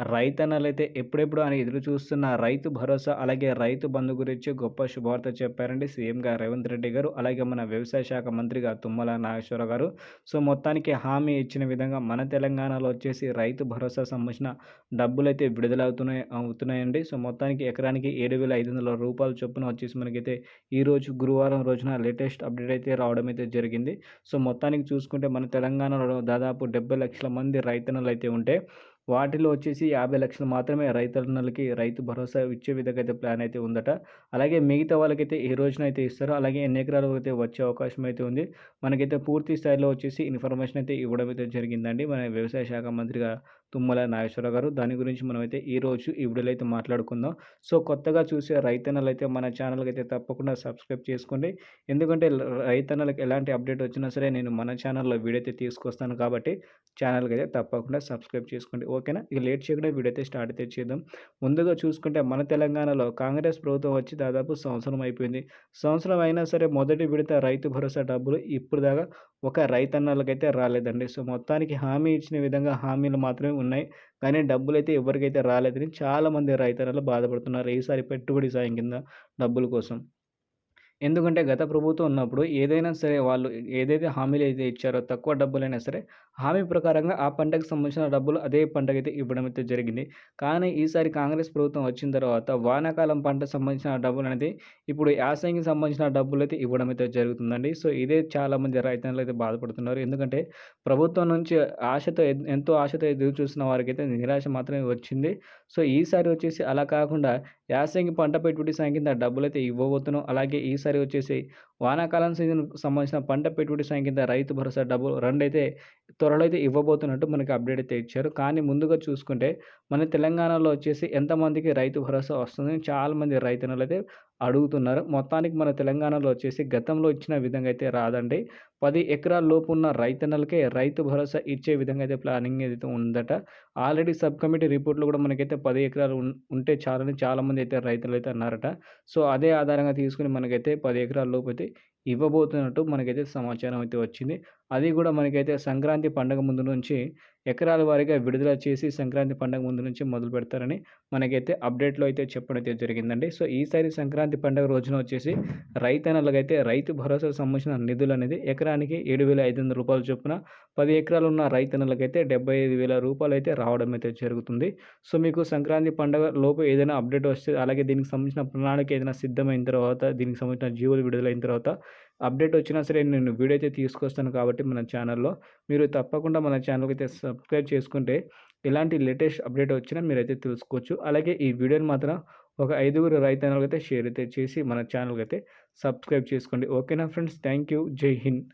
రైతన్నలు అయితే ఎప్పుడెప్పుడు అని ఎదురు చూస్తున్న రైతు భరోసా అలాగే రైతు బంధు గురించి గొప్ప శుభవార్త చెప్పారండి సీఎంగా రేవంత్ రెడ్డి గారు అలాగే మన వ్యవసాయ శాఖ మంత్రిగా తుమ్మల నాగేశ్వర గారు. సో మొత్తానికి హామీ ఇచ్చిన విధంగా మన తెలంగాణలో వచ్చేసి రైతు భరోసా సంబంధించిన డబ్బులు అయితే విడుదలవుతున్నాయి అవుతున్నాయండి. సో మొత్తానికి ఎకరానికి ఏడు వేల ఐదు వందల రూపాయల చొప్పున వచ్చేసి మనకైతే ఈరోజు గురువారం రోజున లేటెస్ట్ అప్డేట్ అయితే రావడం అయితే జరిగింది. సో మొత్తానికి చూసుకుంటే మన తెలంగాణలో దాదాపు డెబ్బై లక్షల మంది రైతన్నలు అయితే ఉంటే వాటిలో వచ్చేసి యాభై లక్షలు మాత్రమే రైతన్నలకి రైతు భరోసా ఇచ్చే విధంగా అయితే ప్లాన్ అయితే ఉందట. అలాగే మిగతా వాళ్ళకైతే ఈ రోజున అయితే ఇస్తారు అలాగే ఎన్ని ఎకరాలు అయితే వచ్చే అవకాశం అయితే ఉంది. మనకైతే పూర్తి స్థాయిలో వచ్చేసి ఇన్ఫర్మేషన్ అయితే ఇవ్వడం అయితే జరిగిందండి. మన వ్యవసాయ శాఖ మంత్రిగా తుమ్మల నాగేశ్వర గారు. దాని గురించి మనమైతే ఈరోజు ఈ వీడియోలో అయితే మాట్లాడుకుందాం. సో కొత్తగా చూసే రైతన్నలు అయితే మన ఛానల్కి అయితే తప్పకుండా సబ్స్క్రైబ్ చేసుకోండి. ఎందుకంటే రైతన్నలకు ఎలాంటి అప్డేట్ వచ్చినా సరే నేను మన ఛానల్లో వీడియో అయితే తీసుకొస్తాను కాబట్టి ఛానల్కి అయితే తప్పకుండా సబ్స్క్రైబ్ చేసుకోండి. ఓకేనా? ఇక లేట్ చేయకుండా వీడియో అయితే స్టార్ట్ అయితే చేద్దాం. ముందుగా చూసుకుంటే మన తెలంగాణలో కాంగ్రెస్ ప్రభుత్వం వచ్చి దాదాపు సంవత్సరం అయిపోయింది. సంవత్సరం అయినా సరే మొదటి విడత రైతు భరోసా డబ్బులు ఇప్పుడు దాకా ఒక రైతన్నలకైతే రాలేదండి. సో మొత్తానికి హామీ ఇచ్చిన విధంగా హామీలు మాత్రమే ఉన్నాయి. కానీ డబ్బులు అయితే ఎవరికైతే రాలేదని చాలామంది రైతన్నలు బాధపడుతున్నారు. ఈసారి పెట్టుబడి సాయం కింద డబ్బుల కోసం. ఎందుకంటే గత ప్రభుత్వం ఉన్నప్పుడు ఏదైనా సరే వాళ్ళు ఏదైతే హామీలు అయితే ఇచ్చారో తక్కువ డబ్బులైనా సరే హామీ ప్రకారంగా ఆ పంటకు సంబంధించిన డబ్బులు అదే పంటకైతే ఇవ్వడం అయితే జరిగింది. కానీ ఈసారి కాంగ్రెస్ ప్రభుత్వం వచ్చిన తర్వాత వానాకాలం పంట సంబంధించిన డబ్బులు అనేది ఇప్పుడు యాసంగికి సంబంధించిన డబ్బులు అయితే ఇవ్వడం అయితే జరుగుతుందండి. సో ఇదే చాలామంది రైతన్నులు అయితే బాధపడుతున్నారు. ఎందుకంటే ప్రభుత్వం నుంచి ఆశతో ఎంతో ఆశతో ఎదురు చూసిన వారికి అయితే నిరాశ మాత్రమే వచ్చింది. సో ఈసారి వచ్చేసి అలా కాకుండా యాసంగి పంట పెట్టుబడి సాయం కింద డబ్బులు అయితే ఇవ్వబోతున్నాం. అలాగే ఈసారి వచ్చేసి వానాకాలం సీజన్ సంబంధించిన పంట పెట్టుబడి సాయం కింద రైతు భరోసా డబ్బులు రెండు అయితే త్వరలో అయితే ఇవ్వబోతున్నట్టు మనకి అప్డేట్ అయితే ఇచ్చారు. కానీ ముందుగా చూసుకుంటే మన తెలంగాణలో వచ్చేసి ఎంతమందికి రైతు భరోసా వస్తుంది? చాలామంది రైతులు అయితే అడుగుతున్నారు. మొత్తానికి మన తెలంగాణలో వచ్చేసి గతంలో ఇచ్చిన విధంగా అయితే రాదండి. పది ఎకరాల లోపు ఉన్న రైతన్నలకే రైతు భరోసా ఇచ్చే విధంగా అయితే ప్లానింగ్ అయితే ఉందట. ఆల్రెడీ సబ్ కమిటీ రిపోర్ట్లో కూడా మనకైతే పది ఎకరాలు ఉంటే చాలని చాలామంది అయితే రైతులు అయితే అన్నారట. సో అదే ఆధారంగా తీసుకుని మనకైతే పది ఎకరాల లోపు అయితే ఇవ్వబోతున్నట్టు మనకైతే సమాచారం అయితే వచ్చింది. అది కూడా మనకైతే సంక్రాంతి పండుగ ముందు నుంచి ఎకరాల వారీగా విడుదల చేసి సంక్రాంతి పండుగ ముందు నుంచి మొదలు పెడతారని మనకైతే అప్డేట్లో అయితే చెప్పడం అయితే జరిగిందండి. సో ఈసారి సంక్రాంతి పండుగ రోజున వచ్చేసి రైతన్నలకైతే రైతు భరోసా సంబంధించిన నిధులు అనేది ఎకరానికి ఏడు వేల ఐదు వందల రూపాయల చొప్పున పది ఎకరాలు ఉన్న రైతన్నలకైతే డెబ్బై ఐదు వేల రూపాయలు అయితే రావడం అయితే జరుగుతుంది. సో మీకు సంక్రాంతి పండుగ లోపు ఏదైనా అప్డేట్ వస్తే అలాగే దీనికి సంబంధించిన ప్రణాళిక ఏదైనా సిద్ధమైన తర్వాత దీనికి సంబంధించిన జీవులు విడుదలైన తర్వాత అప్డేట్ వచ్చినా సరే నేను వీడియో అయితే తీసుకొస్తాను కాబట్టి మన ఛానల్లో. మీరు తప్పకుండా మన ఛానల్కి అయితే సబ్స్క్రైబ్ చేసుకుంటే ఇలాంటి లేటెస్ట్ అప్డేట్ వచ్చినా మీరైతే తెలుసుకోవచ్చు. అలాగే ఈ వీడియోని మాత్రం ఒక ఐదుగురు రైతన్నలకైతే షేర్ అయితే చేసి మన ఛానల్కి అయితే సబ్స్క్రైబ్ చేసుకోండి. ఓకేనా ఫ్రెండ్స్? Thank you. జై హింద్.